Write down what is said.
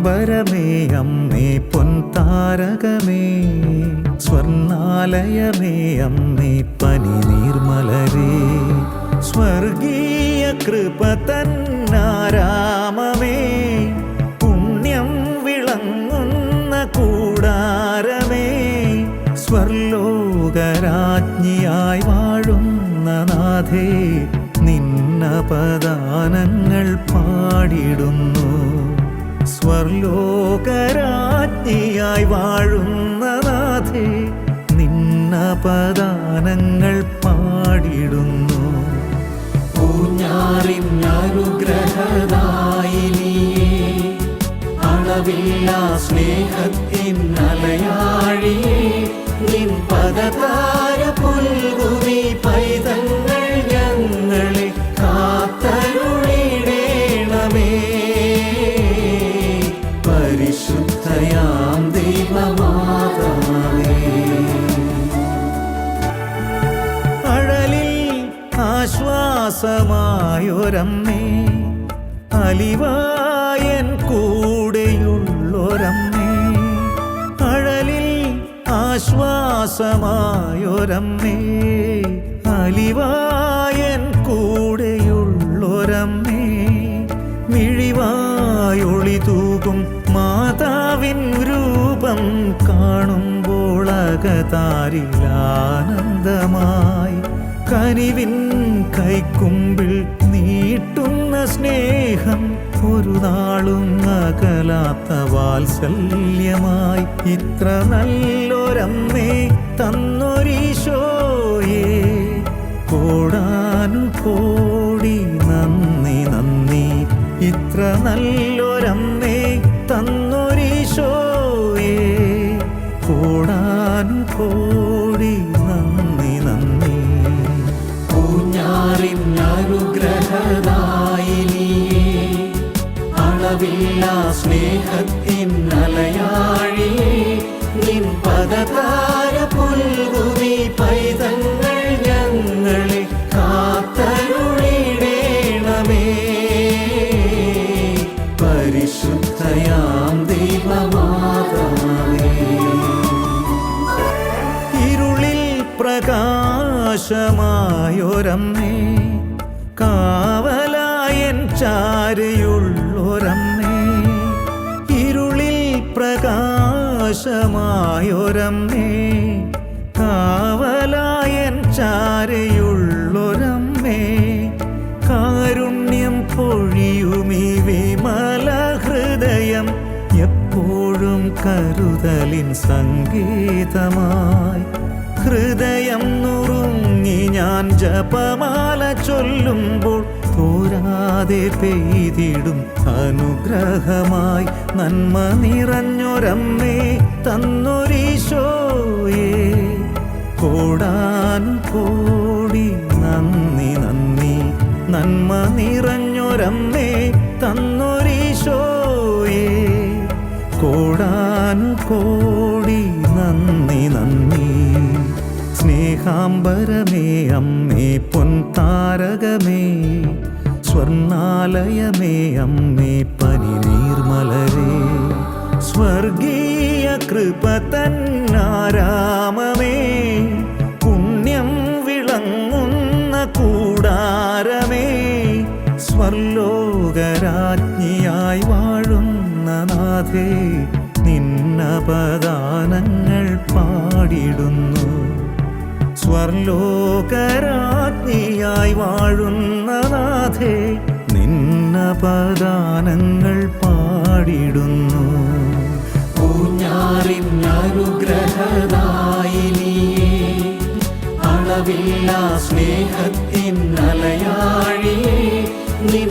സ്നേഹാംബരമേ അമ്മേ പൊൻതാരകമേ. സ്വർണാലയമേ അമ്മേ പനി നീർമലരേ സ്വർഗീയ കൃപ തന്നാരാമമേ. പുണ്യം വിളങ്ങുന്ന കൂടാരമേ. സ്വർലോകരാജ്ഞിയായി വാഴുന്ന നാഥേ നിന്ന പദാനങ്ങൾ പാടിടുന്നു. സ്വർലോകരാജ്ഞിയായി വാഴുന്ന നാഥേ നിന്നപദാനങ്ങൾ പാടിടുന്നു. ഊഞ്ഞാറിൻ അനുഗ്രഹദായിനിയേ അളവില്ലാ സ്നേഹത്തിൻ അലയാഴിയേ നിൻ പദതാര ആശ്വാസമായൊരമ്മേ അലിവായൻ കൂടെയുള്ളൊരമ്മേ അഴലിൽ ആശ്വാസമായൊരമ്മേ അലിവായൻ കൂടെയുള്ളൊരമ്മേ മിഴിവായൊളി തൂകും മാതാവിൻ രൂപം കാണുമ്പോൾ അകതാരിലാനന്ദമായി കനിവിൻ കൈക്കുമ്പിൽ നീട്ടുന്ന സ്നേഹം ഒരു നാളും അകലാത്ത വാത്സല്യമായി. ഇത്ര നല്ലൊരമ്മേ തന്നൊരീശോയേ. കോടാനു കോടി നന്ദി നന്ദി. ഇത്ര നല്ലൊരമ്മേ തന്നൊരീശോയേ. കോടാനു കോടി അളവില്ലാ സ്നേഹത്തിൻ അലയാഴിയേ നിൻ പദതാര പുൽകുവി പൈതങ്ങൾ ഞങ്ങളെ കാത്തരുളിടേണമേ. പരിശുദ്ധയാം ദൈവമാതാവേ. ഇരുളിൽ പ്രകാശമായൊരമ്മേ കാവലായൻ ചാരയുള്ളൊരമ്മേ. പ്രകാശമായൊരമ്മേ കാവലായൻ ചാരയുള്ളൊരമ്മേ കാരുണ്യം പൊഴിയുമീ വിമല ഹൃദയം എപ്പോഴും കരുതലിൻ സംഗീതമായി. ഹൃദയം നുറുങ്ങി ഞാൻ ജപമാല ചൊല്ലുമ്പോൾ തോരാതെ പെയ്തിടും അനുഗ്രഹമായി നന്മ നിറഞ്ഞൊരമ്മേ തന്നൊരീശോയേ. കോടാൻ കോടി നന്ദി നന്ദി. നന്മ നിറഞ്ഞൊരമ്മേ തന്നൊരീശോയേ. കോടാൻ കോടി നന്ദി നന്ദി. സ്നേഹാംബരമേ അമ്മേ പൊൻതാരകമേ സ്വർണാലയമേ അമ്മേ പനി നീർമലരേ സ്വർഗീയ കൃപ തന്നാരാമമേ പുണ്യം വിളങ്ങുന്ന കൂടാരമേ സ്വർലോകരാജ്ഞിയായി വാഴുന്ന നാഥേ നിന്നപദാനങ്ങൾ പാടിടുന്നു. സ്വർലോകരാജ്ഞിയായി വാഴുന്ന നാഥേ നിന്ന പദാനങ്ങൾ പാടിടുന്നു. അളവില്ലാ സ്നേഹത്തിൻ അലയാഴിയേ നിൻ